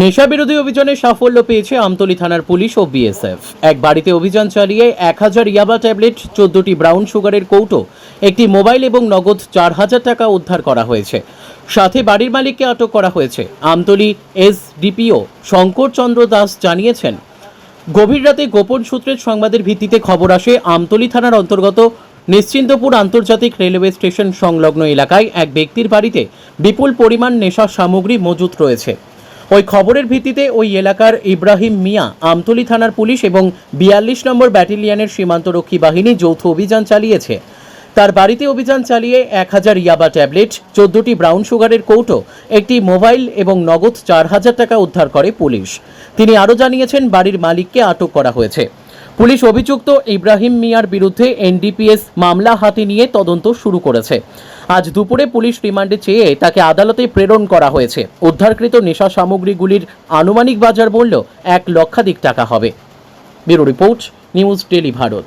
নেশা বিরোধী অভিযানে সাফল্য পেয়েছে আমতলী থানার পুলিশ ও বিএসএফ। এক বাড়িতে অভিযান চালিয়ে এক হাজার ইয়াবা ট্যাবলেট, চোদ্দটি ব্রাউন সুগারের কৌটো, একটি মোবাইল এবং নগদ চার হাজার টাকা উদ্ধার করা হয়েছে। সাথে বাড়ির মালিককে আটক করা হয়েছে। আমতলী এসডিপিও শঙ্কর চন্দ্র দাস জানিয়েছেন, গভীর রাতে গোপন সূত্রের সংবাদের ভিত্তিতে খবর আসে, আমতলী থানার অন্তর্গত নিশ্চিন্তপুর আন্তর্জাতিক রেলওয়ে স্টেশন সংলগ্ন এলাকায় এক ব্যক্তির বাড়িতে বিপুল পরিমাণ নেশা সামগ্রী মজুত রয়েছে। ওই খবরের ভিত্তিতে ওই এলাকার ইব্রাহিম মিয়া আমতলি থানার পুলিশ এবং বিয়াল্লিশ নম্বর ব্যাটালিয়নের সীমান্তরক্ষী বাহিনী যৌথ অভিযান চালিয়েছে। তার বাড়িতে অভিযান চালিয়ে এক হাজার ইয়াবা ট্যাবলেট, চোদ্দটি ব্রাউন সুগারের কৌটো, একটি মোবাইল এবং নগদ চার হাজার টাকা উদ্ধার করে পুলিশ। তিনি আরও জানিয়েছেন, বাড়ির মালিককে আটক করা হয়েছে। পুলিশ অভিযুক্ত ইব্রাহিম মিয়ার বিরুদ্ধে এনডিপিএস মামলা হাতে নিয়ে তদন্ত শুরু করেছে। আজ দুপুরে পুলিশ রিমান্ডে চেয়ে তাকে আদালতে প্রেরণ করা হয়েছে। উদ্ধারকৃত নেশা সামগ্রীগুলির আনুমানিক বাজার মূল্য এক লক্ষাধিক টাকা হবে। Bureau report, news daily Bharat.